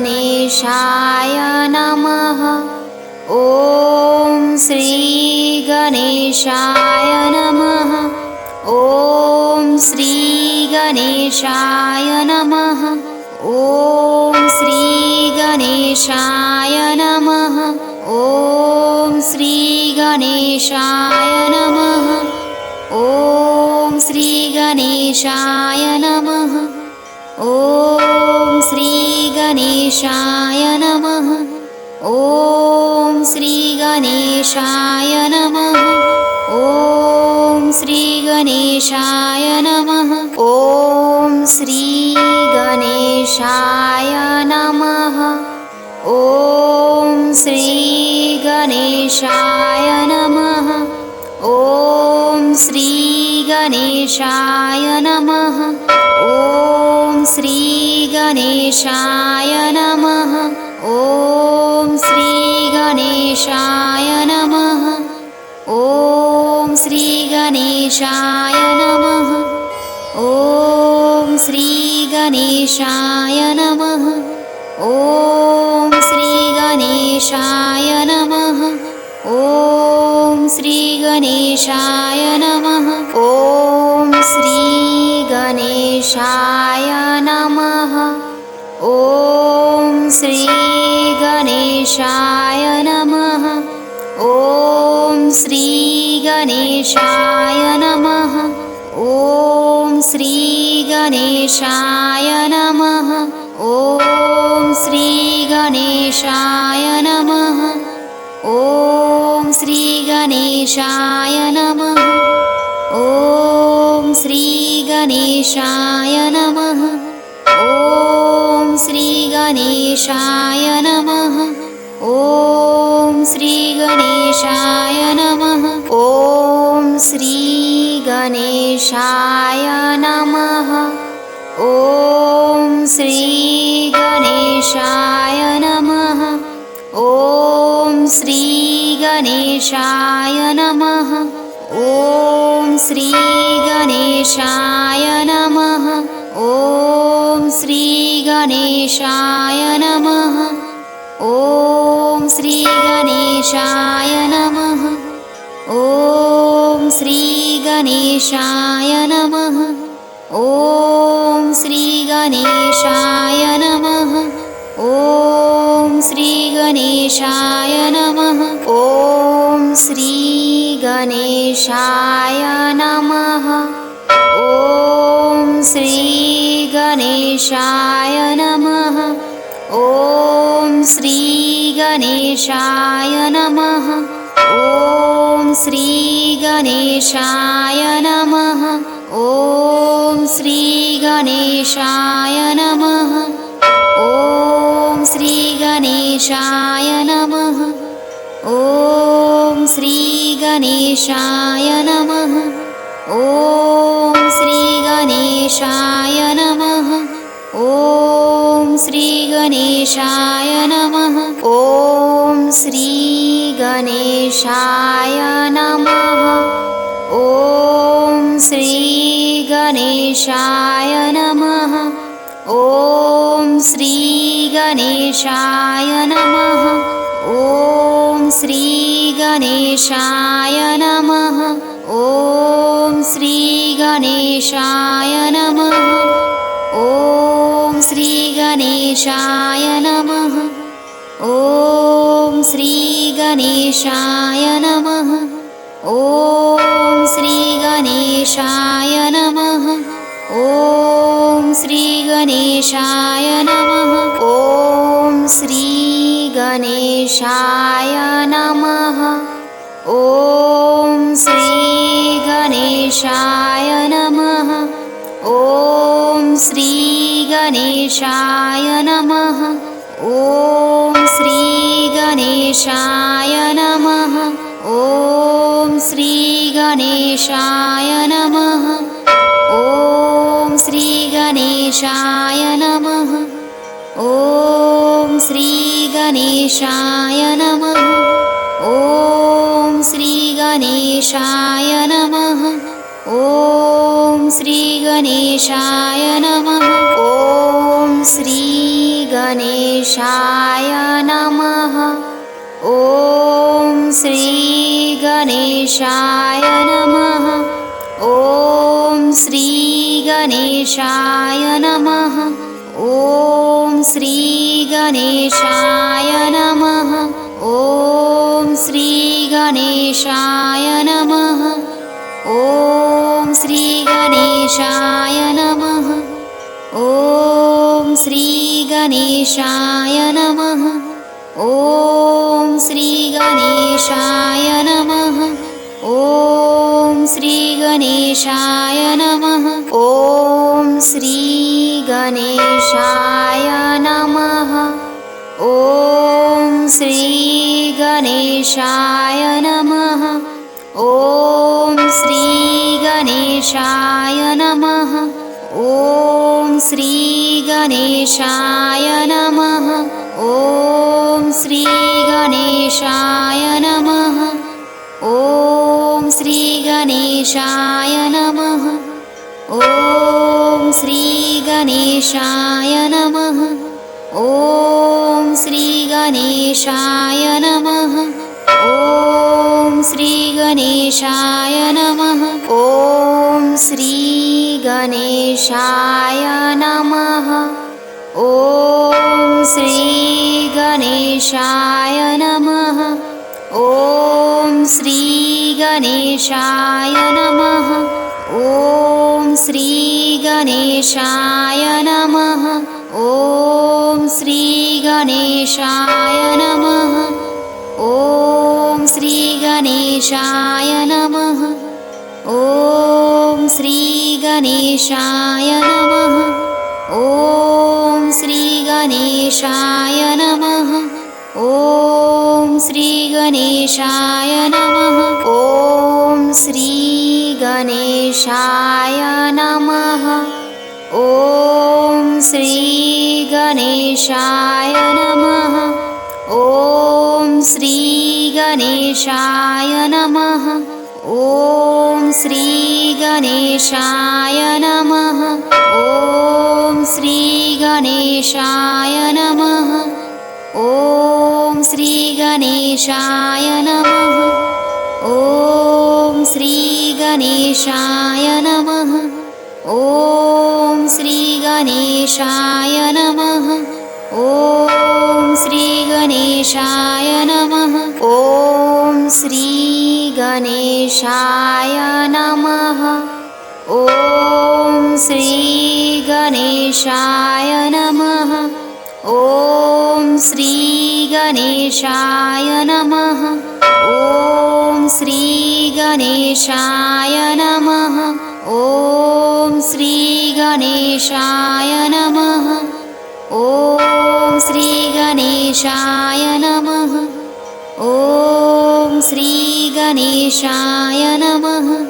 श्रीगणेशाय नमः। ॐ श्रीगणेशाय नमः। ॐ श्रीगणेशाय नमः। ॐ श्रीगणेशाय नमः। ॐ श्रीगणेशाय नमः। ॐ श्रीगणेशाय नमः। ॐ श्रीगणेशाय नमः। ॐ श्रीगणेशाय नमः। ॐ श्रीगणेशाय नमः। ॐ श्रीगणेशाय नमः। ॐ श्रीगणेशाय नमः। ॐ श्रीगणेशाय नमः श्रीगणेशाय नमः। ॐ श्रीगणेशाय नमः। ॐ श्रीगणेशाय नमः। ॐ श्रीगणेशाय नमः। ॐ श्रीगणेशाय नमः। ॐ श्रीगणेशाय नमः। ॐ श्रीगणेशाय ॐ श्रीगणेशाय नमः। ॐ श्रीगणेशाय नमः। ॐ श्रीगणेशाय नमः। ॐ श्रीगणेशाय नमः। ॐ श्रीगणेशाय नमः। ॐ श्रीगणेशाय नमः गणेशाय नमः। ॐ श्रीगणेशाय नमः। ॐ श्रीगणेशाय नमः। ॐ श्रीगणेशाय नमः। ॐ श्रीगणेशाय नमः। ॐ श्रीगणेशाय श्रीगणेशाय नमः। ॐ श्रीगणेशाय नमः। ॐ श्रीगणेशाय नमः। ॐ श्रीगणेशाय नमः। ॐ श्रीगणेशाय नमः। ॐ श्रीगणेशाय नमः। ॐ श्रीगणेशाय नमः। ॐ श्रीगणेशाय नमः। ॐ श्रीगणेशाय नमः। ॐ श्रीगणेशाय नमः। ॐ श्रीगणेशाय नमः। ॐ श्रीगणेशाय नमः। ॐ श्रीगणेशाय नमः। ॐ श्रीगणेशाय नमः। ॐ श्रीगणेशाय नमः। ॐ श्रीगणेशाय नमः। ॐ श्रीगणेशाय नमः। ॐ श्रीगणेशाय नमः ॐ श्रीगणेशाय नमः। ॐ श्रीगणेशाय नमः। ॐ श्रीगणेशाय नमः। ॐ श्रीगणेशाय नमः। ॐ श्रीगणेशाय नमः। ॐ श्रीगणेशाय नमः श्रीगणेशाय नमः। ॐ श्रीगणेशाय नमः। ॐ श्रीगणेशाय नमः। ॐ श्रीगणेशाय नमः। ॐ श्रीगणेशाय नमः। ॐ श्रीगणेशाय नमः। ॐ श्रीगणेशाय श्रीगणेशाय नमः। ॐ श्रीगणेशाय नमः। ॐ श्रीगणेशाय नमः। ॐ श्रीगणेशाय नमः। ॐ श्रीगणेशाय नमः। ॐ श्रीगणेशाय नमः श्रीगणेशाय नमः। ॐ श्रीगणेशाय नमः। ॐ श्रीगणेशाय नमः। ॐ श्रीगणेशाय नमः। ॐ श्रीगणेशाय नमः। ॐ श्रीगणेशाय नमः। ॐ श्रीगणेशाय श्रीगणेशाय नमः। ॐ श्रीगणेशाय नमः। ॐ श्रीगणेशाय नमः। ॐ श्रीगणेशाय नमः। ॐ श्रीगणेशाय नमः। ॐ श्रीगणेशाय नमः श्रीगणेशाय नमः। ॐ श्रीगणेशाय नमः। ॐ श्रीगणेशाय नमः। ॐ श्रीगणेशाय नमः। ॐ श्रीगणेशाय नमः। ॐ श्रीगणेशाय नमः। ॐ श्रीगणेशाय गणेशाय नमः। ॐ श्रीगणेशाय नमः। ॐ श्रीगणेशाय नमः। ॐ श्रीगणेशाय नमः। ॐ श्रीगणेशाय नमः। ॐ श्रीगणेशाय नमः। ॐ श्रीगणेशाय नमः। ॐ श्रीगणेशाय नमः। ॐ श्रीगणेशाय नमः। ॐ श्रीगणेशाय नमः। ॐ श्रीगणेशाय नमः। ॐ श्रीगणेशाय नमः ॐ श्रीगणेशाय नमः। ॐ श्रीगणेशाय नमः। ॐ श्रीगणेशाय नमः। ॐ श्रीगणेशाय नमः।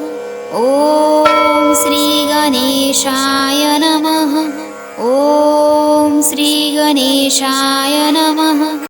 ॐ श्रीगणेशाय नमः। ॐ श्रीगणेशाय नमः।